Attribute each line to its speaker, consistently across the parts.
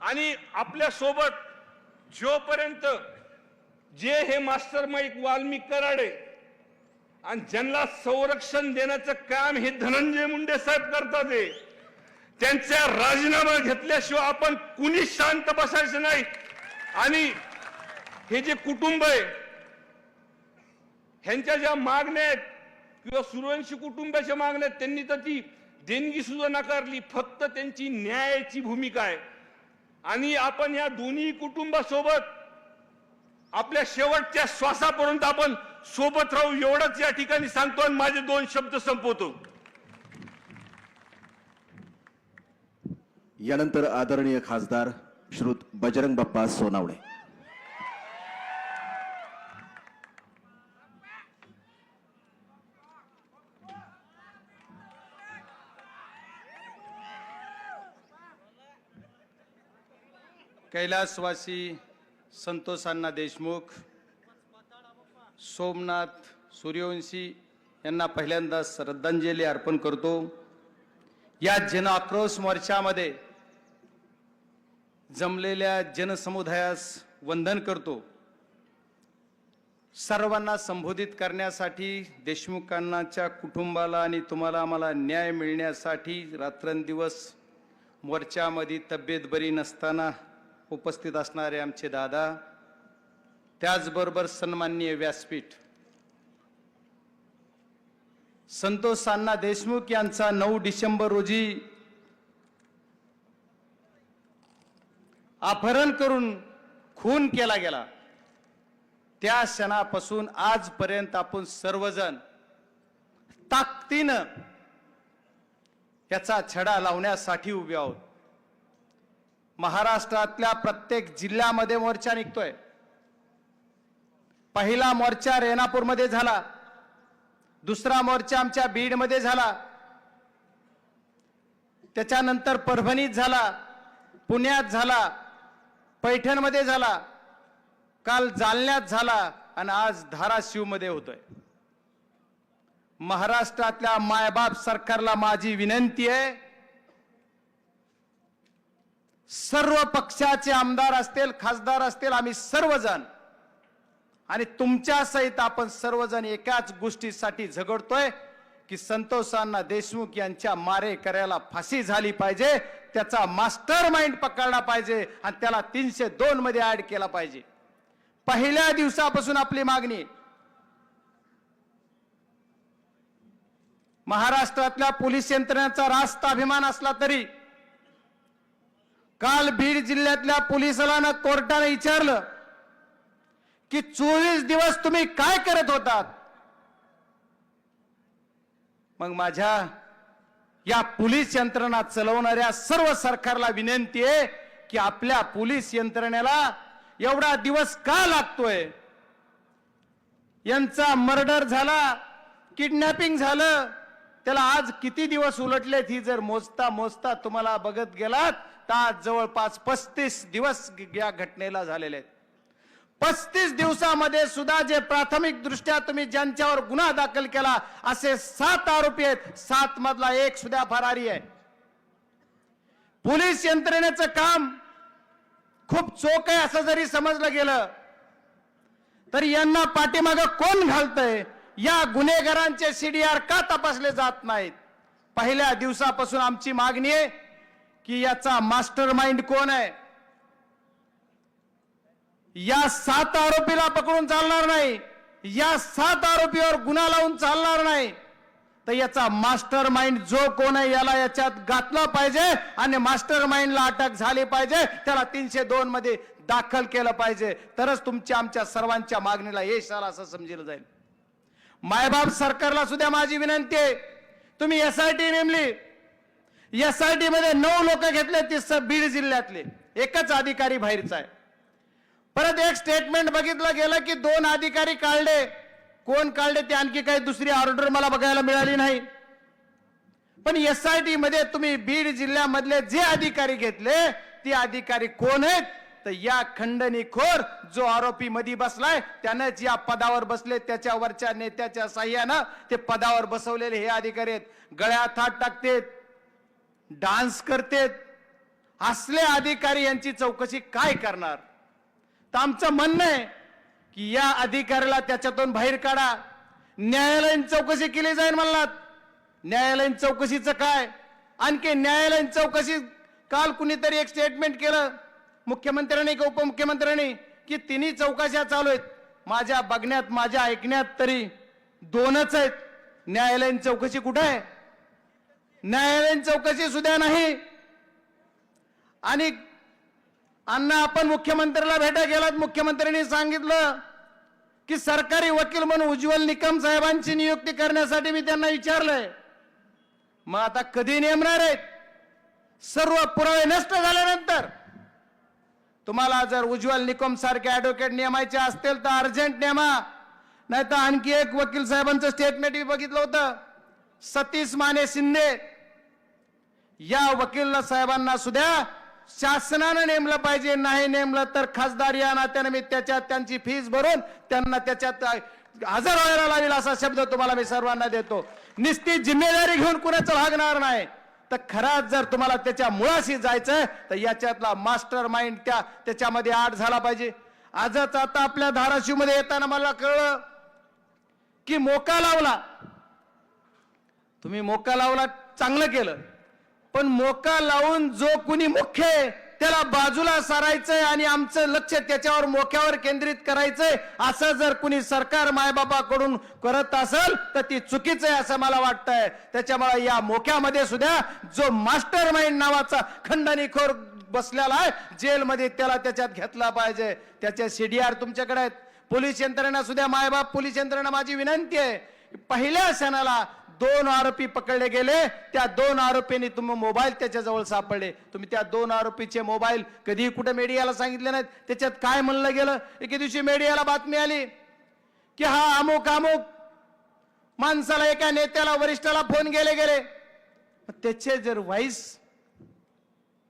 Speaker 1: आणि आपल्यासोबत जोपर्यंत जे हे मास्टर माईक वाल्मिक कराडे आणि ज्यांना संरक्षण देण्याचं काम हे धनंजय मुंडे साहेब करतात हे. त्यांचा राजीनामा घेतल्याशिवाय आपण कुणी शांत बसायचं नाही आणि हे जे कुटुंब आहे ह्यांच्या ज्या मागण्या आहेत किंवा सूर्यवंशी कुटुंबाच्या मागण्या आहेत त्यांनी तर ती देणगी सुद्धा नाकारली फक्त त्यांची न्यायाची भूमिका आहे आणि आपण या दोन्ही कुटुंबासोबत आपल्या शेवटच्या श्वासापर्यंत आपण सोबत राहू एवढंच या ठिकाणी सांगतो आणि माझे दोन शब्द संपवतो.
Speaker 2: यानंतर आदरणीय खासदार श्रुत बजरंग बाप्पा सोनावणे.
Speaker 3: कैलासवासी संतोषांना देशमुख सोमनाथ सूर्यवंशी यांना पहिल्यांदा श्रद्धांजली अर्पण करतो. या जन आक्रोश मोर्चामध्ये जमलेल्या जनसमुदायास वंदन करतो. सर्वांना संबोधित करण्यासाठी देशमुखांनाच्या कुटुंबाला आणि तुम्हाला आम्हाला न्याय मिळण्यासाठी रात्रंदिवस मोर्चामध्ये तब्येत बरी नसताना उपस्थित असणारे आमचे दादा त्याचबरोबर सन्माननीय व्यासपीठ. संतोष सान्ना देशमुख यांचा नऊ डिसेंबर रोजी अपहरण करून खून केला गेला. त्या क्षणापासून आजपर्यंत आपण सर्वजण ताकदीनं याचा छडा लावण्यासाठी उभे आहोत. महाराष्ट्रातल्या प्रत्येक जिल्ह्यामध्ये मोर्चा निघतोय. पहिला मोर्चा रेणापूरमध्ये झाला. दुसरा मोर्चा आमच्या बीडमध्ये झाला. त्याच्यानंतर परभणीत झाला. पुण्यात झाला. पैठणमध्ये झाला. काल जालन्यात झाला आणि आज धाराशिवमध्ये होतोय. महाराष्ट्रातल्या मायबाप सरकारला माझी विनंती आहे सर्व पक्षाचे आमदार असतील खासदार असतील आम्ही सर्वजण. आणि तुमच्या सहित आपण सर्वजण एकाच गोष्टीसाठी झगडतोय की संतोषांना देशमुख यांच्या मारे करायला फाशी झाली पाहिजे त्याचा मास्टर माइंड पकडला पाहिजे आणि त्याला तीनशे दोन मध्ये ऍड केला पाहिजे. पहिल्या दिवसापासून आपली मागणी महाराष्ट्रातल्या पोलीस यंत्रणेचा रास्त अभिमान असला तरी काल बीड जिल्ह्यातल्या पोलिसाला कोर्टाने विचारलं की चोवीस दिवस तुम्ही काय करत होतात? मग माझ्या या पोलीस यंत्रणा चलवणाऱ्या सर्व सरकारला विनंती आहे की आपल्या पोलीस यंत्रणेला एवढा दिवस का लागतोय? यांचा मर्डर झाला किडनॅपिंग झालं त्याला आज किती दिवस उलटलेत ही जर मोजता मोजता तुम्हाला बघत गेलात तर आज जवळपास पस्तीस दिवस या घटनेला झालेले आहेत. पस्तीस दिवसामध्ये सुद्धा जे प्राथमिक दृष्ट्या तुम्ही ज्यांच्यावर गुन्हा दाखल केला असे सात आरोपी आहेत. सात मधला एक सुद्धा फरारी आहे. पोलीस यंत्रणेचं काम खूप चोख आहे असं जरी समजलं गेलं तरी यांना पाठीमागं कोण घालतंय? या गुन्हेगारांचे सीडीआर का तपासले जात नाहीत? पहिल्या दिवसापासून आमची मागणी आहे की याचा मास्टर माइंड कोण आहे? या सात आरोपीला पकडून चालणार नाही. या सात आरोपीवर गुन्हा लावून चालणार नाही. तर याचा मास्टर माइंड जो कोण आहे याला याच्यात घातलं पाहिजे आणि मास्टर माइंडला अटक झाली पाहिजे. त्याला तीनशे दोन मध्ये दाखल केलं पाहिजे. तरच तुमच्या आमच्या सर्वांच्या मागणीला यश आलं असं समजलं जाईल. मायबाप सरकारला सुद्धा माझी विनंती आहे. तुम्ही एस आर टी नेमली. एस एसआयटी मध्ये नऊ लोक घेतले ती स- बीड जिल्ह्यातले. एकच अधिकारी बाहेरचा आहे. परत एक स्टेटमेंट बघितलं गेलं की दोन अधिकारी काढले. कोण काढले ते आणखी काही दुसरी ऑर्डर मला बघायला मिळाली नाही. पण एस आर टी मध्ये तुम्ही बीड जिल्ह्यामधले जे अधिकारी घेतले ते अधिकारी कोण आहेत? तर या खंडणीखोर जो आरोपी मध्ये बसलाय त्यानंच या पदावर बसले त्याच्यावरच्या नेत्याच्या साह्यानं ते पदावर बसवलेले हे अधिकारी आहेत. गळ्यात हात टाकतेत डान्स करतेत. असले अधिकारी यांची चौकशी काय करणार? तर आमचं म्हणणं आहे की या अधिकाऱ्याला त्याच्यातून बाहेर काढा. न्यायालयीन चौकशी केली जाईल म्हणलात. न्यायालयीन चौकशीचं काय? आणखी न्यायालयीन चौकशी काल कुणीतरी एक स्टेटमेंट केलं. मुख्यमंत्र्यांनी किंवा उपमुख्यमंत्र्यांनी? की तिन्ही चौकशा चालू आहेत. माझ्या बघण्यात माझ्या ऐकण्यात तरी दोनच आहेत. न्यायालयीन चौकशी कुठे आहे? न्यायालयीन चौकशी सुद्धा नाही. आणि अण्णा आपण मुख्यमंत्र्याला भेटा गेलात. मुख्यमंत्र्यांनी सांगितलं की सरकारी वकील म्हणून उज्ज्वल निकम साहेबांची नियुक्ती करण्यासाठी मी त्यांना विचारलंय. मग आता कधी नेमणार आहेत? सर्व पुरावे नष्ट झाल्यानंतर तुम्हाला जर उज्ज्वल निकम सारखे ॲडव्होकेट नेमायचे असतील तर अर्जंट नेमा. नाही तर आणखी एक वकील साहेबांचं स्टेटमेंट मी बघितलं होतं. सतीश माने शिंदे. या वकील साहेबांना सुद्धा शासनानं नेमलं पाहिजे नाही नेमलं तर खासदार या नात्याने मी त्याच्यात त्यांची फीस भरून त्यांना त्याच्यात हजर व्हायला लागेल असा शब्द तुम्हाला मी सर्वांना देतो. निश्चित जिम्मेदारी घेऊन कुणाचं लागणार नाही. तर खराच जर तुम्हाला त्याच्या मुळाशी जायचं तर याच्यातला मास्टर माइंड त्या त्याच्यामध्ये आठ झाला पाहिजे. आजच आता आपल्या धाराशिवमध्ये येताना मला कळलं की मोका लावला. तुम्ही मोका लावला चांगलं केलं. पण मोका लावून जो कुणी मुख्य त्याला बाजूला सारायचंय आणि आमचं लक्ष त्याच्यावर मोक्यावर केंद्रित करायचंय. असं जर कुणी सरकार मायबापाकडून करत असेल तर ती चुकीचं आहे असं मला वाटतंय. त्याच्यामुळे या मोक्यामध्ये सुद्धा जो मास्टर माइंड नावाचा खंडणीखोर बसलेला आहे जेलमध्ये त्याला त्याच्यात घेतला पाहिजे. त्याचे सीडीआर तुमच्याकडे आहेत. पोलीस यंत्रणा सुद्धा मायबाप पोलीस यंत्रणा माझी विनंती आहे. पहिल्या क्षणाला दोन आरोपी पकडले गेले. त्या दोन आरोपींनी तुम्ही मोबाईल त्याच्याजवळ सापडले. तुम्ही त्या दोन आरोपीचे मोबाईल कधीही कुठे मीडियाला सांगितले नाहीत. त्याच्यात काय म्हणलं गेलं? एके दिवशी मीडियाला बातमी आली की हा अमुक अमुक माणसाला एका नेत्याला वरिष्ठाला फोन गेले. गेले त्याचे जर व्हाईस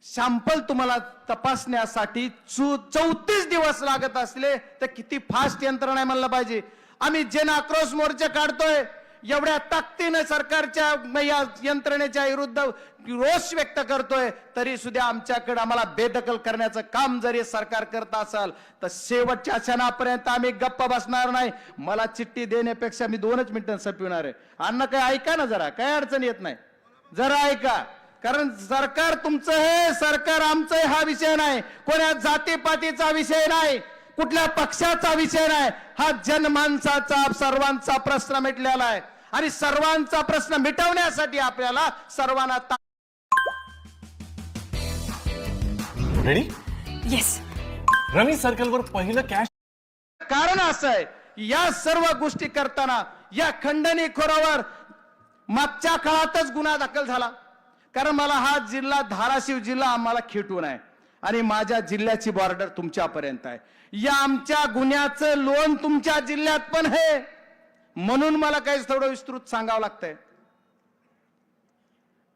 Speaker 3: सॅम्पल तुम्हाला तपासण्यासाठी चू चौतीस दिवस लागत असले तर किती फास्ट यंत्रणा आहे म्हणलं पाहिजे. आम्ही जन आक्रोश मोर्चा काढतोय. एवढ्या ताकदीनं सरकारच्या या यंत्रणेच्या विरुद्ध रोष व्यक्त करतोय तरी सुद्धा आमच्याकडे आम्हाला बेदखल करण्याचं काम जरी सरकार करत असाल तर शेवटच्या क्षणापर्यंत आम्ही गप्प बसणार नाही. मला चिठ्ठी देण्यापेक्षा मी दोनच मिनिटं संपविणार आहे. अन्न काय ऐका ना जरा काय अडचण येत नाही. जरा ऐका कारण सरकार तुमचं हे सरकार आमचं हा विषय नाही. कोण्या जातीपातीचा विषय नाही. कुठल्या पक्षाचा विषय नाही. हा जनमानसाचा सर्वांचा प्रश्न मिटलेला आहे. आणि सर्वांचा प्रश्न मिटवण्यासाठी आपल्याला सर्वांना ता-
Speaker 4: रेडी
Speaker 5: येस
Speaker 4: रमी सर्कलवर पहिलं कॅश
Speaker 3: कारण असं आहे या सर्व गोष्टी करताना या खंडणी खोरावर मागच्या काळातच गुन्हा दाखल झाला. कारण मला हा जिल्हा धाराशिव जिल्हा आम्हाला खेटून आहे. आणि माझ्या जिल्ह्याची बॉर्डर तुमच्यापर्यंत आहे. या आमच्या गुन्ह्याचं लोन तुमच्या जिल्ह्यात पण आहे. म्हणून मला काही थोडं विस्तृत सांगावं लागतंय.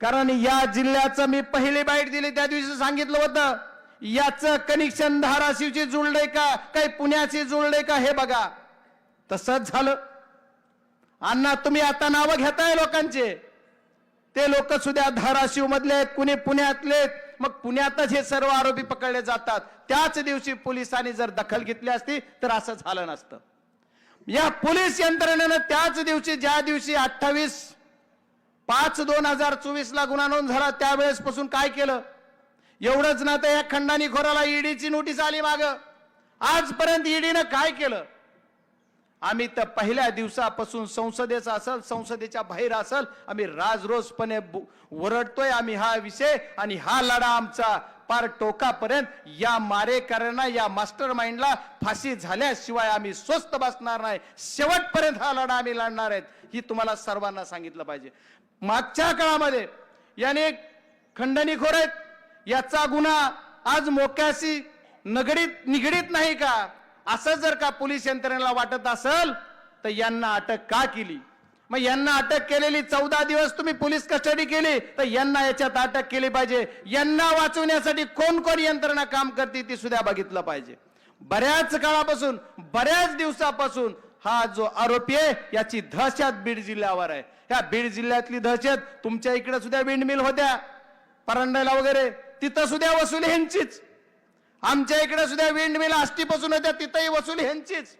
Speaker 3: कारण या जिल्ह्याचं मी पहिली बाईट दिली त्या दिवशी सांगितलं होतं याचं कनेक्शन धाराशिवची जुळलंय का काही पुण्याची जुळलंय का हे बघा. तसंच झालं. अण्णा तुम्ही आता नावं घेताय लोकांचे. ते लोक सुद्धा धाराशिव मधले आहेत कुणी पुण्यातले आहेत. मग पुण्यातच हे सर्व आरोपी पकडले जातात. त्याच दिवशी पोलिसांनी जर दखल घेतली असती तर असं झालं नसतं. या पोलीस यंत्रणेनं त्याच दिवशी ज्या दिवशी अठ्ठावीस पाच दोन हजार चोवीस ला गुन्हा नोंद झाला त्यावेळेस पासून काय केलं? एवढंच ना तर या खंडानी खोराला ईडीची नोटीस आली माग. आजपर्यंत ईडीनं काय केलं? आम्ही तर पहिल्या दिवसापासून संसदेचा असल संसदेच्या बाहेर असल आम्ही राजरोजपणे ओरडतोय आम्ही हा विषय आणि हा लढा आमचा पार टोकापर्यंत या मारेकऱ्यांना या मास्टर माइंडला फाशी झाल्याशिवाय आम्ही स्वस्त बसणार नाही. शेवटपर्यंत हा लढा आम्ही लढणार आहेत. ही तुम्हाला सर्वांना सांगितलं पाहिजे. मागच्या काळामध्ये याने खंडणीखोर आहेत. याचा गुन्हा आज मोक्याशी नगडीत निगडीत नाही का? असं जर का पोलीस यंत्रणेला वाटत असेल तर यांना अटक का केली? मग यांना अटक केलेली चौदा दिवस तुम्ही पोलीस कस्टडी केली तर यांना याच्यात अटक केली पाहिजे. यांना वाचवण्यासाठी कोण कोण यंत्रणा काम करते ती सुद्धा बघितलं पाहिजे. बऱ्याच काळापासून बऱ्याच दिवसापासून हा जो आरोपी आहे याची दहशत बीड जिल्ह्यावर आहे. ह्या बीड जिल्ह्यातली दहशत तुमच्या इकडे सुद्धा विंडमिल होत्या. परंडला वगैरे तिथं सुद्धा वसुली ह्यांचीच आमच्या इकडे सुद्धा विंड मिल आष्टीपासून होत्या तिथंही वसुली ह्यांचीच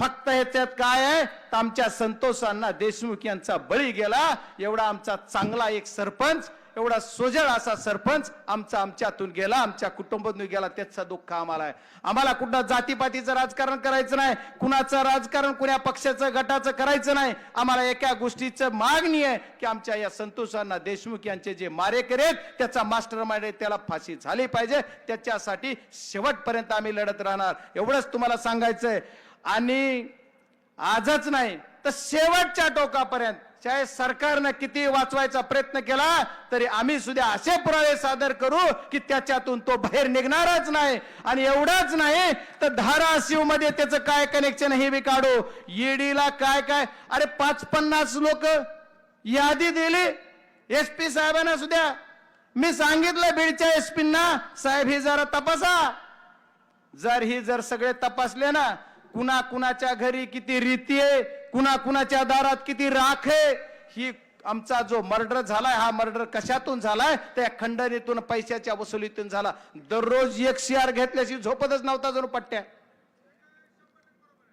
Speaker 3: फक्त ह्याच्यात काय आहे? तर आमच्या संतोषांना देशमुख यांचा बळी गेला. एवढा आमचा चांगला एक सरपंच एवढा सोजळ असा सरपंच आमचा आमच्यातून गेला आमच्या कुटुंबातून गेला त्याचा दुःख आम्हाला आहे. आम्हाला कुठं जातीपातीचं राजकारण करायचं नाही कुणाचं राजकारण कुण्या पक्षाचं गटाचं करायचं नाही. आम्हाला एका गोष्टीचं मागणी आहे की आमच्या या संतोषांना देशमुख यांचे जे मारेकरी आहेत त्याचा मास्टर माइंड त्याला फाशी झाली पाहिजे. त्याच्यासाठी शेवटपर्यंत आम्ही लढत राहणार. एवढंच तुम्हाला सांगायचंय. आणि आजच नाही तर शेवटच्या टोकापर्यंत चाहे सरकारनं किती वाचवायचा प्रयत्न केला तरी आम्ही सुद्धा असे पुरावे सादर करू की त्याच्यातून तो बाहेर निघणारच नाही. आणि एवढाच नाही तर धाराशिवमध्ये त्याचं काय कनेक्शन हे बी काढू. ईडीला काय काय? अरे पाच पन्नास लोक यादी दिली. एस पी साहेबांना सुद्धा. मी सांगितलं बीडच्या एस पींना साहेब ही जरा तपासा. जर ही जर सगळे तपासले ना कुणा कुणाच्या घरी किती रीती आहे कुणा कुणाच्या दारात किती राख आहे? ही आमचा जो मर्डर झालाय हा मर्डर कशातून झालाय? त्या खंडणीतून पैशाच्या वसुलीतून झाला. दररोज एक शेअर घेतल्याशी झोपतच नव्हता जणू पट्ट्या.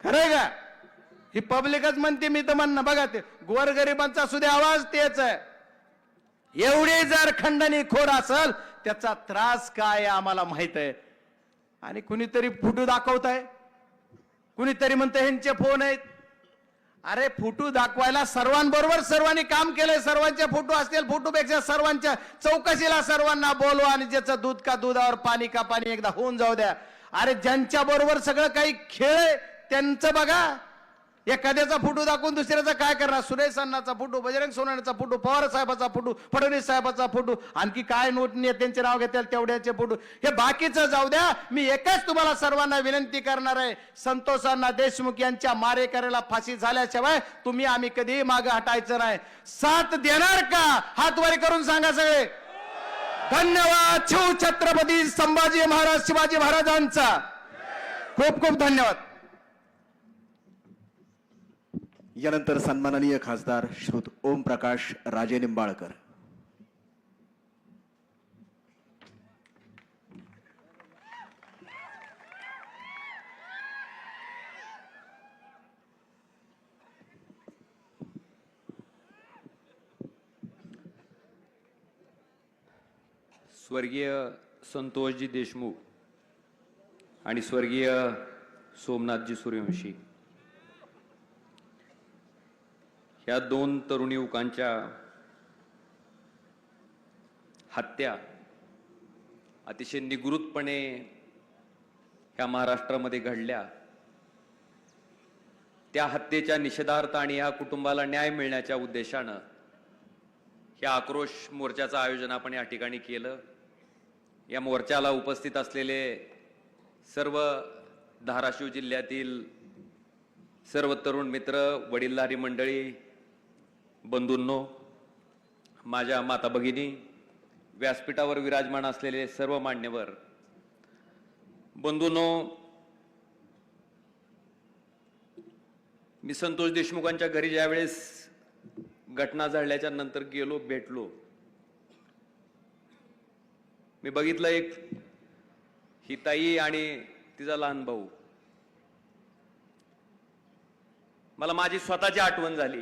Speaker 3: खरंय का? ही पब्लिकच म्हणते मी तर म्हणणं बघा ते गोरगरिबांचा सुद्धा आवाज तेच आहे. एवढे जर खंडणी खोर असल त्याचा त्रास काय आम्हाला माहीत आहे? आणि कुणीतरी फोटो दाखवत आहे कुणीतरी म्हणतं ह्यांचे फोन आहेत. अरे फोटो दाखवायला सर्वांबरोबर सर्वांनी काम केलंय. सर्वांचे फोटो असतील फोटोपेक्षा सर्वांच्या चौकशीला सर्वांना बोलवा आणि ज्याचं दूध का दुधावर पाणी का पाणी एकदा होऊन जाऊ द्या. अरे ज्यांच्या बरोबर सगळं काही खेळ त्यांचं बघा. एखाद्याचा फोटो दाखवून दुसऱ्याचा काय करणार? सुरेश अण्णाचा फोटो बजरंग सोनाण्याचा फोटो पवार साहेबाचा फोटो फडणवीस साहेबाचा फोटो आणखी काय नोट नेत्यांचे नाव घेतील तेवढ्याचे फोटो. हे बाकीचं जाऊ द्या. मी एकच तुम्हाला सर्वांना विनंती करणार आहे. संतोषांना देशमुख यांच्या मारेकऱ्याला फाशी झाल्याशिवाय तुम्ही आम्ही कधीही मागे हटायचं नाही. साथ देणार का? हातवारी करून सांगा सगळे. धन्यवाद. शिव छत्रपती संभाजी महाराज शिवाजी महाराजांचा. खूप खूप धन्यवाद.
Speaker 2: यानंतर सन्माननीय खासदार श्रुत ओम प्रकाश राजे निंबाळकर
Speaker 5: स्वर्गीय संतोषजी देशमुख आणि स्वर्गीय सोमनाथजी सूर्यवंशी. ह्या दोन तरुण युवकांच्या हत्या अतिशय निगृतपणे ह्या महाराष्ट्रामध्ये घडल्या. त्या हत्येच्या निषेधार्थ आणि या कुटुंबाला न्याय मिळण्याच्या उद्देशानं ह्या आक्रोश मोर्चाचं आयोजन आपण या ठिकाणी केलं. या मोर्चाला उपस्थित असलेले सर्व धाराशिव जिल्ह्यातील सर्व तरुण मित्र वडीलधारी मंडळी बंधूंनो माझ्या माता भगिनी व्यासपीठावर विराजमान असलेले सर्व मान्यवर बंधूंनो मी संतोष देशमुखांच्या घरी ज्यावेळेस घटना झाल्याच्यानंतर गेलो भेटलो मी बघितलं एक ही ताई आणि तिचा लहान भाऊ. मला माझी स्वतःची आठवण झाली.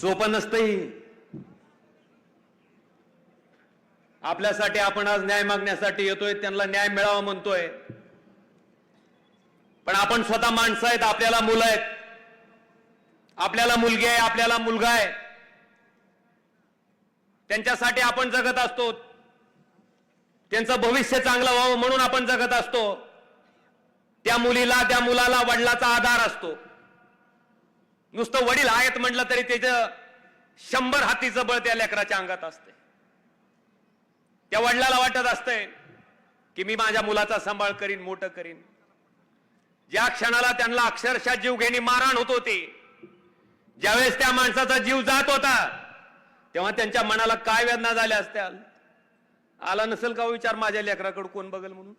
Speaker 5: सोपं नसतंही. आपल्यासाठी आपण आज न्याय मागण्यासाठी येतोय त्यांना न्याय मिळावा म्हणतोय. पण आपण स्वतः माणसं आहेत आपल्याला मुलं आहेत. आपल्याला मुलगी आहे आपल्याला मुलगा आहे. त्यांच्यासाठी आपण जगत असतो. त्यांचं भविष्य चांगलं व्हावं म्हणून आपण जगत असतो. त्या मुलीला त्या मुलाला वडिलाचा आधार असतो. नुसतं वडील आहेत म्हटलं तरी त्याचं शंभर हातीचं बळ त्या लेकराच्या अंगात असते त्या वडिलाला वाटत असतंय की मी माझ्या मुलाचा सांभाळ करीन मोठं करीन. ज्या क्षणाला त्यांना अक्षरशः जीवघेणी मारहाण होत होती ज्यावेळेस त्या माणसाचा जीव जात होता तेव्हा त्यांच्या मनाला काय वेदना झाल्या असत्या? आला नसेल का हो विचार माझ्या लेकराकडे कोण बघेल म्हणून?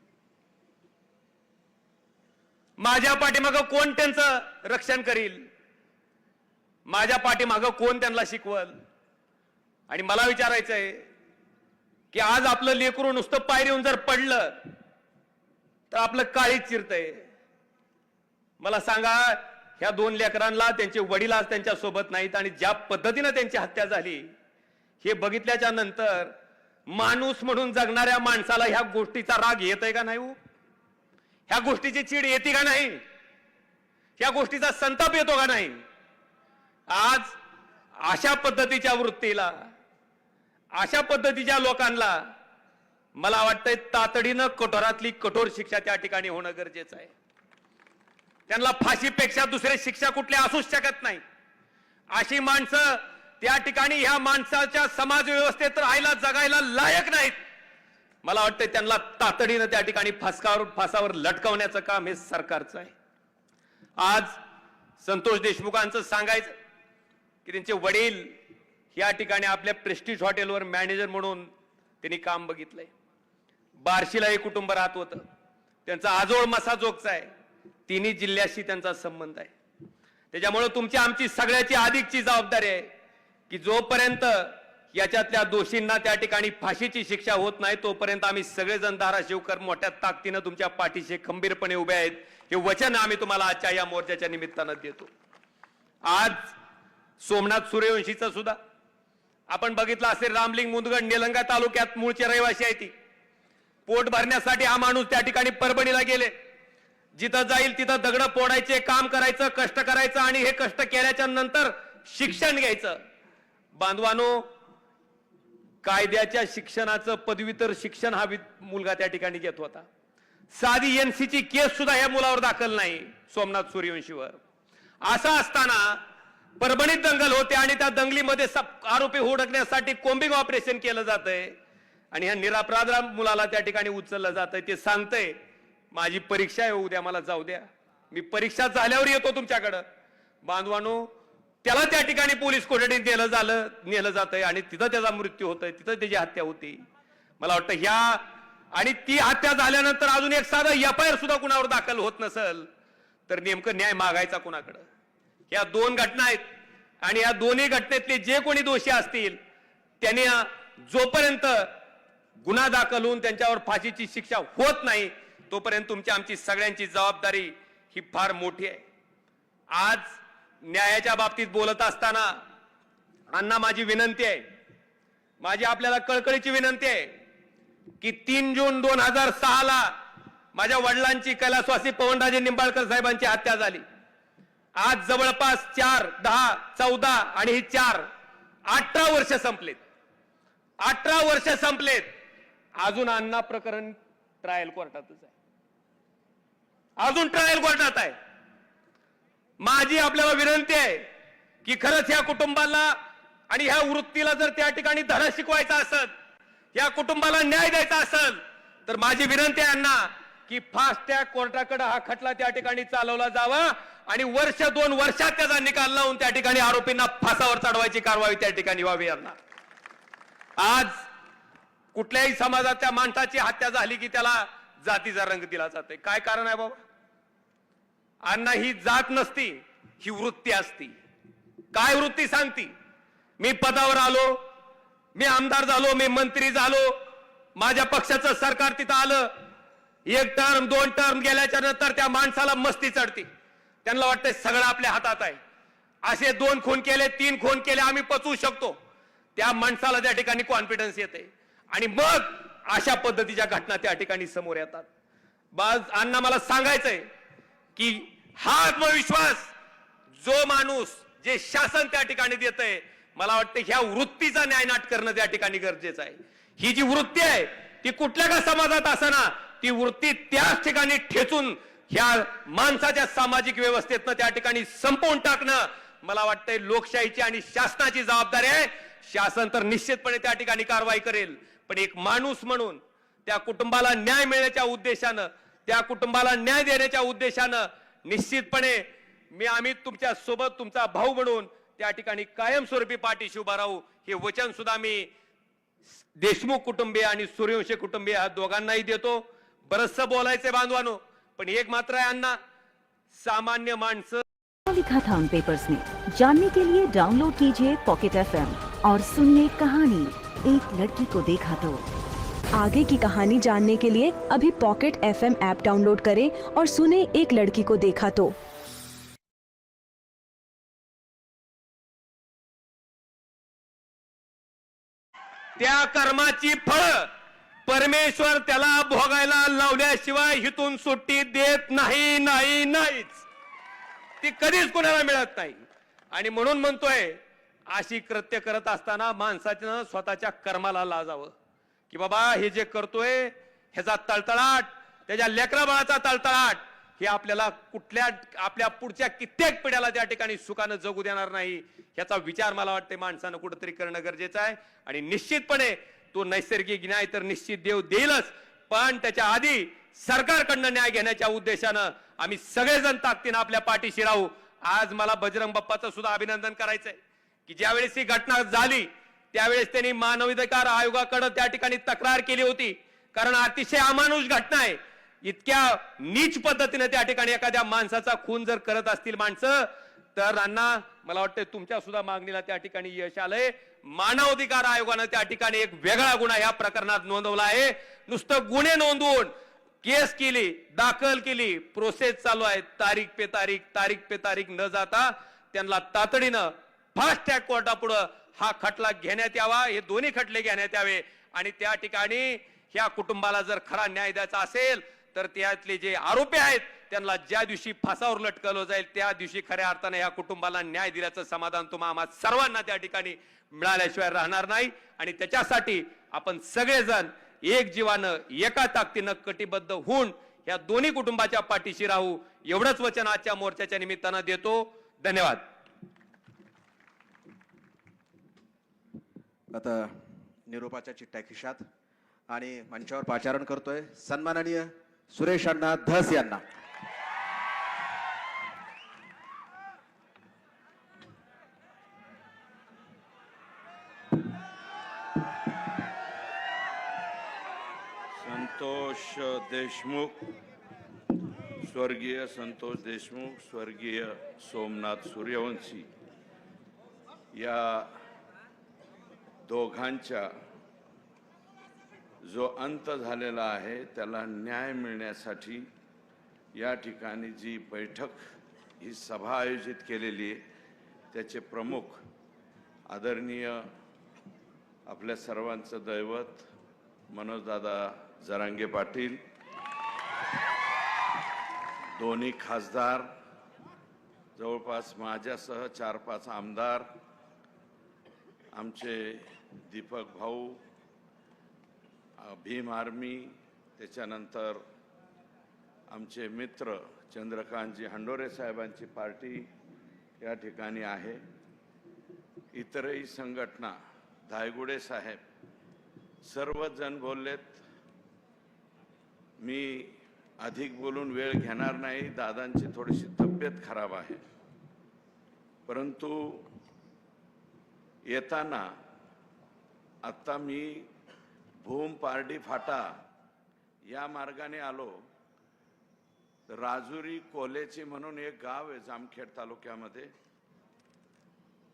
Speaker 5: माझ्या पाठीमागं कोण त्यांचं रक्षण करील? माझ्या पाठीमागं कोण त्यांना शिकवल? आणि मला विचारायचंय की आज आपलं लेकरू नुसतं पायरीहून जर पडलं तर आपलं काळीच चिरतंय. मला सांगा ह्या दोन लेकरांना त्यांचे वडील आज त्यांच्यासोबत नाहीत आणि ज्या पद्धतीनं त्यांची हत्या झाली हे बघितल्याच्या नंतर माणूस म्हणून जगणाऱ्या माणसाला ह्या गोष्टीचा राग येतोय का नाही हो? ह्या गोष्टीची चीड येते का नाही? ह्या गोष्टीचा संताप येतो का नाही? आज अशा पद्धतीच्या वृत्तीला अशा पद्धतीच्या लोकांना मला वाटतंय तातडीनं कठोरातली कठोर शिक्षा त्या ठिकाणी होणं गरजेचं आहे. त्यांना फाशीपेक्षा दुसरे शिक्षा कुठल्या असूच शकत नाही. अशी माणसं त्या ठिकाणी ह्या माणसाच्या समाज व्यवस्थेत राहायला जगायला लायक नाहीत. मला वाटतं त्यांना तातडीनं त्या ठिकाणी फासकावर फासावर लटकवण्याचं काम हे सरकारचं आहे. आज संतोष देशमुखांचं सांगायचं की त्यांचे वडील या ठिकाणी आपल्या प्रेस्टिज हॉटेलवर मॅनेजर म्हणून त्यांनी काम बघितलंय. बार्शीला एक कुटुंब राहत होतं. त्यांचा आजोळ मसाजोगचा आहे. तिन्ही जिल्ह्याशी त्यांचा संबंध आहे. त्याच्यामुळे तुमची आमची सगळ्याची अधिकची जबाबदारी आहे की जोपर्यंत याच्यातल्या दोषींना त्या ठिकाणी फाशीची शिक्षा होत नाही तोपर्यंत आम्ही सगळेजण धाराशिवकर मोठ्या ताकदीनं तुमच्या पाठीशी खंबीरपणे उभे आहेत. हे वचन आम्ही तुम्हाला आजच्या या मोर्चाच्या निमित्तानं देतो. आज सोमनाथ सूर्यवंशीचा सुद्धा. आपण बघितलं असेल रामलिंग मुंदगड निलंगा तालुक्यात मूळचे रहिवासी आहे ती. पोट भरण्यासाठी हा माणूस त्या ठिकाणी परभणीला गेले. जिथं जाईल तिथं दगड पोडायचे काम करायचं कष्ट करायचं आणि हे कष्ट केल्याच्यानंतर शिक्षण घ्यायचं. बांधवानो कायद्याच्या शिक्षणाचं पदवीतर शिक्षण हा मुलगा त्या ठिकाणी घेत होता साधी एनसीची केस सुद्धा या मुलावर दाखल नाही सोमनाथ सूर्यवंशीवर. असं असताना परभणीत दंगल होते आणि त्या दंगलीमध्ये सप- आरोपी हुडकण्यासाठी कोम्बिंग ऑपरेशन केलं जातंय. आणि ह्या निरापराध मुलाला त्या ठिकाणी उचललं जातंय. ते सांगतंय माझी परीक्षा आहे उद्या मला जाऊ द्या. मी परीक्षा झाल्यावर येतो तुमच्याकडं. बांधवानो त्याला त्या ठिकाणी पोलीस कोठडीत नेलं झालं नेलं जातंय आणि तिथं त्याचा मृत्यू होतोय. तिथं त्याची हत्या होती. मला वाटतं ह्या आणि ती हत्या झाल्यानंतर अजून एक साधं एफ आय आर सुद्धा कुणावर दाखल होत नसल तर नेमकं न्याय मागायचा कुणाकडं? या दोन घटना आहेत. आणि या दोन्ही घटनेतले जे कोणी दोषी असतील त्यांनी जोपर्यंत गुन्हा दाखल होऊन त्यांच्यावर फाशीची शिक्षा होत नाही तोपर्यंत तुमची आमची सगळ्यांची जबाबदारी ही फार मोठी आहे. आज न्यायाच्या बाबतीत बोलत असताना अण्णा माझी विनंती आहे माझी आपल्याला कळकळीची विनंती आहे की तीन जून दोन हजार सहाला माझ्या वडिलांची कैलासवासी पवनराजे निंबाळकर साहेबांची हत्या झाली. आज जवळपास चार दहा चौदा आणि ही चार अठरा वर्ष संपलेत. अठरा वर्ष संपलेत. अजून अण्णा प्रकरण ट्रायल कोर्टातच आहे. अजून ट्रायल कोर्टात आहे. माझी आपल्याला विनंती आहे की खरंच या कुटुंबाला आणि ह्या वृत्तीला जर त्या ठिकाणी धडा शिकवायचा असत या कुटुंबाला न्याय द्यायचा असेल तर माझी विनंती आहे अण्णा की फास्ट त्या कोर्टाकडे हा खटला त्या ठिकाणी चालवला जावा. आणि वर्ष दोन वर्षात त्याचा निकाल लावून त्या ठिकाणी आरोपींना फासावर चढवायची कारवाई त्या ठिकाणी व्हावी यांना. आज कुठल्याही समाजाच्या माणसाची हत्या झाली की त्याला जातीचा रंग दिला जातोय. काय कारण आहे बाबा? अण्णा ही जात नसती ही वृत्ती असती. काय वृत्ती सांगती? मी पदावर आलो मी आमदार झालो मी मंत्री झालो माझ्या पक्षाचं सरकार तिथं आलं. एक टर्म दोन टर्म गेल्याच्यानंतर त्या माणसाला मस्ती चढती. त्यांना वाटतंय सगळं आपल्या हातात आहे. असे दोन खून केले तीन खून केले आम्ही पचवू शकतो. त्या माणसाला त्या ठिकाणी कॉन्फिडन्स येते. आणि मग अशा पद्धतीच्या घटना त्या ठिकाणी समोर येतात. बाज अण्णा मला सांगायचंय की हा आत्मविश्वास जो माणूस जे शासन त्या ठिकाणी देत आहे मला वाटतं ह्या वृत्तीचा न्यायनाट करणं त्या ठिकाणी गरजेचं आहे. ही जी वृत्ती आहे ती कुठल्या का समाजात असताना ती वृत्ती त्याच ठिकाणी ठेचून ह्या माणसाच्या सामाजिक व्यवस्थेतनं त्या ठिकाणी संपवून टाकणं मला वाटतंय लोकशाहीची आणि शासनाची जबाबदारी आहे. शासन तर निश्चितपणे त्या ठिकाणी कारवाई करेल. पण एक माणूस म्हणून त्या कुटुंबाला न्याय मिळण्याच्या उद्देशानं त्या कुटुंबाला न्याय देण्याच्या उद्देशानं निश्चितपणे मी आम्ही तुमच्यासोबत तुमचा भाऊ म्हणून त्या ठिकाणी कायमस्वरूपी पाठीशी उभा राहू. हे वचन सुद्धा मी देशमुख कुटुंबीय आणि सूर्यवंशी कुटुंबीय ह्या दोघांनाही देतो. बरचसं बोलायचंय बांधवानो. पण एक मात्र आहे अण्णा सामान्य माणसं
Speaker 6: लिखा था उन पेपर्स में। जानने के लिए डाउनलोड कीजिए पॉकेट एफ और सुनिए कहानी एक लड़की को देखा तो।
Speaker 7: आगे की कहानी जानने के लिए अभी पॉकेट एफ ऐप डाउनलोड करें और सुने एक लड़की को देखा तो।
Speaker 5: त्या कर्माची फळ परमेश्वर त्याला भोगायला लावल्याशिवाय हिथून सुट्टी देत नाही नाही नाहीच. ती कधीच कुणाला मिळत नाही. आणि म्हणून म्हणतोय अशी कृत्य करत असताना माणसानं स्वतःच्या कर्माला लाजावं. की बाबा हे जे करतोय ह्याचा तळतळाट त्याच्या लेकरा बाळाचा तळतळाट हे आपल्याला कुठल्या आपल्या पुढच्या कित्येक पिढ्याला त्या ठिकाणी सुखानं जगू देणार नाही ह्याचा विचार मला वाटते माणसानं कुठंतरी करणं गरजेचं आहे. आणि निश्चितपणे तो नैसर्गिक न्याय तर निश्चित देव देईलच पण त्याच्या आधी सरकारकडनं न्याय घेण्याच्या उद्देशानं आम्ही सगळेजण ताकदीनं आपल्या पाठीशी राहू. आज मला बजरंग बाप्पाचं सुद्धा अभिनंदन करायचंय की ज्यावेळेस ही घटना झाली त्यावेळेस त्यांनी मानवाधिकार आयोगाकडे त्या ठिकाणी तक्रार केली होती. कारण अतिशय अमानुष घटना आहे. इतक्या नीच पद्धतीने त्या ठिकाणी एखाद्या माणसाचा खून जर करत असतील माणसं तर अण्णा मला वाटतं तुमच्या सुद्धा मागणीला त्या ठिकाणी यश आलंय. मानवाधिकार आयोगानं त्या ठिकाणी एक वेगळा गुन्हा या प्रकरणात नोंदवला आहे. नुसतं गुन्हे नोंदवून केस केली दाखल केली प्रोसेस चालू आहे. तारीख पे तारीख तारीख पे तारीख न जाता त्यांना तातडीनं फास्ट ट्रॅक कोर्टापुढं हा खटला घेण्यात यावा. हे दोन्ही खटले घेण्यात यावे. आणि त्या ठिकाणी ह्या कुटुंबाला जर खरा न्याय द्यायचा असेल तर त्यातले जे आरोपी आहेत त्यांना ज्या दिवशी फासावर लटकवलं जाईल त्या दिवशी खऱ्या अर्थाने या कुटुंबाला न्याय दिल्याचं समाधान तुम्हा आम्हा सर्वांना त्या ठिकाणी मिळाल्याशिवाय राहणार नाही. आणि त्याच्यासाठी आपण सगळेजण एक जीवानं एका ताकदीनं कटिबद्ध होऊन या दोन्ही कुटुंबाच्या पाठीशी राहू एवढंच वचन आजच्या मोर्चाच्या निमित्तानं देतो. धन्यवाद.
Speaker 2: आता निरोपाच्या चिठ्ठ्या खिशात आणि मंचावर पाचारण करतोय सन्माननीय सुरेश अण्णा धस यांना.
Speaker 8: संतोष देशमुख स्वर्गीय संतोष देशमुख स्वर्गीय सोमनाथ सूर्यवंशी या दोघांच्या जो अंत झालेला आहे त्याला न्याय मिळण्यासाठी या ठिकाणी जी बैठक ही सभा आयोजित केलेली आहे त्याचे प्रमुख आदरणीय आपल्या सर्वांचं दैवत मनोजदादा जरांगे पाटील दोन्ही खासदार जवळपास माझ्यासह चार पाच आमदार आमचे दीपक भाऊ भीम आर्मी त्याच्यानंतर आमचे मित्र चंद्रकांतजी हंडोरे साहेबांची पार्टी या ठिकाणी आहे. इतरही संघटना धायगुडे साहेब सर्वजण बोललेत. मी अधिक बोलून वेळ घेणार नाही. दादांची थोडीशी तब्येत खराब आहे. परंतु येताना आत्ता मी भूम पारडी फाटा या मार्गाने आलो. राजुरी कोलेची म्हणून एक गाव आहे जामखेड तालुक्यामध्ये.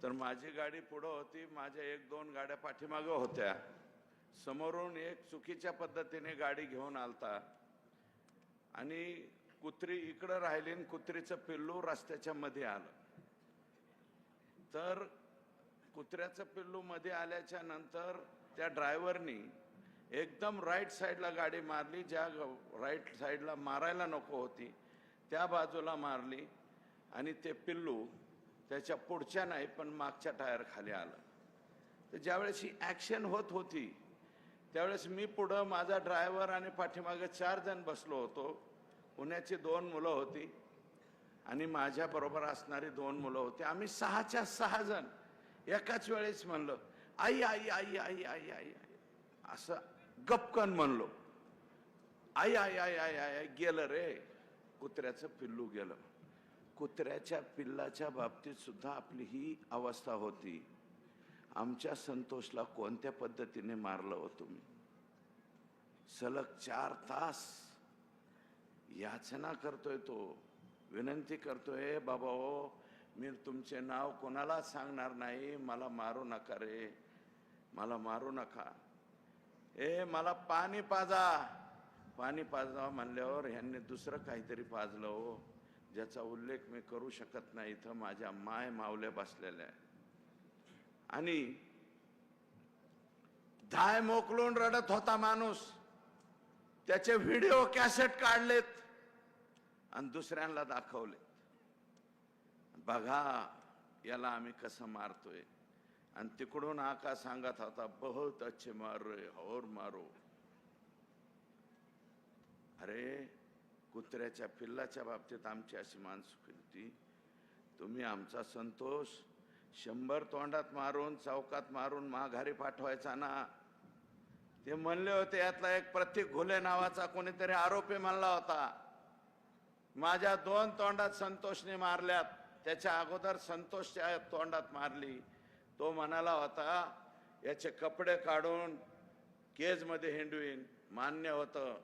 Speaker 8: तर माझी गाडी पुढं होती. माझ्या एक दोन गाड्या पाठीमागं होत्या. समोरून एक चुकीच्या पद्धतीने गाडी घेऊन आलता. आणि कुत्री इकडं राहिली आणि कुत्रीचं पिल्लू रस्त्याच्या मध्ये आलं. तर कुत्र्याचं पिल्लू मध्ये आल्याच्यानंतर त्या ड्रायव्हरनी एकदम राईट साईडला गाडी मारली ज्या राईट साईडला मारायला नको होती त्या बाजूला मारली आणि ते पिल्लू त्याच्या पुढच्या नाही पण मागच्या टायर खाली आलं. तर ज्यावेळेस ही ॲक्शन होत होती त्यावेळेस मी पुढं माझा ड्रायव्हर आणि पाठीमागे चार जण बसलो होतो. पुण्याची दोन मुलं होती आणि माझ्या बरोबर असणारी दोन मुलं होती. आम्ही सहाच्या सहा जण एकाच वेळेस म्हणलं आई आई आई आई आई आई आई. असं गपकन म्हणलो. आई आई आई आई आई आई गेलं रे. कुत्र्याचं पिल्लू गेलं. कुत्र्याच्या पिल्लाच्या बाबतीत सुद्धा आपली ही अवस्था होती. आमच्या संतोषला कोणत्या पद्धतीने मारलं हो तुम्ही? सलग चार तास याचना करतोय तो. विनंती करतोय बाबा हो मी तुमचे नाव कोणाला सांगणार नाही. मला मारू नका रे. मला मारू नका. ए मला पाणी पाजा. पाणी पाजा म्हणल्यावर ह्यांनी दुसरं काहीतरी पाजलं हो ज्याचा उल्लेख मी करू शकत नाही. इथं माझ्या माय मावल्या बसलेल्या आहे आणि धाय मोकलून रडत होता माणूस. त्याचे व्हिडिओ कॅसेट काढलेत आणि दुसऱ्यांना दाखवलेत. बघा याला आम्ही कसं मारतोय. आणि तिकडून आका सांगत होता बहुत अच्छे मार रे हो और मारो. अरे कुत्र्याच्या पिल्लाच्या बाबतीत आमची अशी मानसिकती तुम्ही आमचा संतोष शंभर तोंडात मारून चौकात मारून माघारी पाठवायचा ना. ते म्हणले होते यातला एक प्रतीक घुले नावाचा कोणीतरी आरोपी म्हणला होता. माझ्या दोन तोंडात संतोषने मारल्यात. त्याच्या अगोदर संतोषच्या तोंडात मारली. तो म्हणाला होता याचे कपडे काढून केजमध्ये हिंडवीन. मान्य होतं.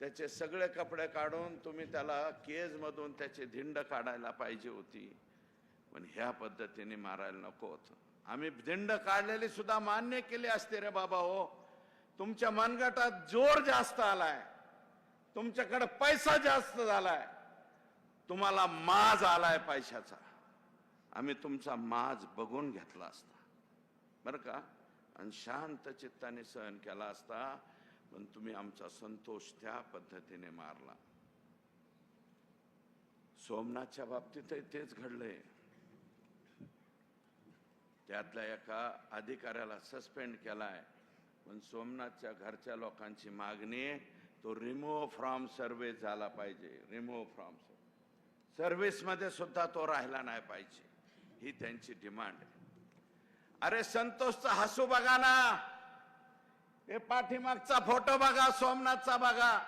Speaker 8: त्याचे सगळे कपडे काढून तुम्ही त्याला केजमधून त्याची धिंड काढायला पाहिजे होती. पण ह्या पद्धतीने मारायला नको होतं. आम्ही झेंड काढलेली सुद्धा मान्य केले असते रे बाबा हो. तुमच्या मनगटात जोर जास्त आलाय. तुमच्याकडे पैसा जास्त झालाय. तुम्हाला माज आलाय पैशाचा. आम्ही तुमचा माज बघून घेतला असता. बरं का? आणि शांत चित्ताने सहन केला असता पण तुम्ही आमचा संतोष त्या पद्धतीने मारला. सोमनाथच्या बाबतीतही तेच घडलंय. त्यातल्या एका अधिकाऱ्याला सस्पेंड केलाय. पण सोमनाथच्या घरच्या लोकांची मागणी आहे, तो रिमूव्ह फ्रॉम सर्व्हिस झाला पाहिजे. रिमूव्ह फ्रॉम सर्व्हिसमध्ये सुद्धा तो राहिला नाही पाहिजे. ही त्यांची डिमांड आहे. अरे संतोषचा हसू बघा ना. हे पाठीमागचा फोटो बघा सोमनाथचा बघा.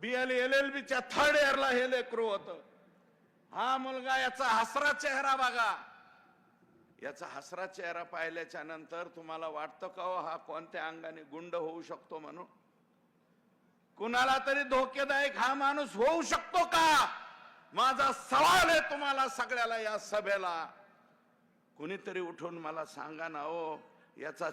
Speaker 8: बीएल एल एल बीच्या थर्ड इयरला हे लेकरू होत. हा मुलगा याचा हसरा चेहरा बघा. याचा हसरा चेहरा पाहिल्याच्या नंतर तुम्हाला वाटतं का हो हा कोणत्या अंगाने गुंड होऊ शकतो म्हणून? कुणाला तरी धोकेदायक हा माणूस होऊ शकतो का? माझा सवाल आहे तुम्हाला सगळ्याला या सभेला. कुणीतरी उठून मला सांगा ना हो याचा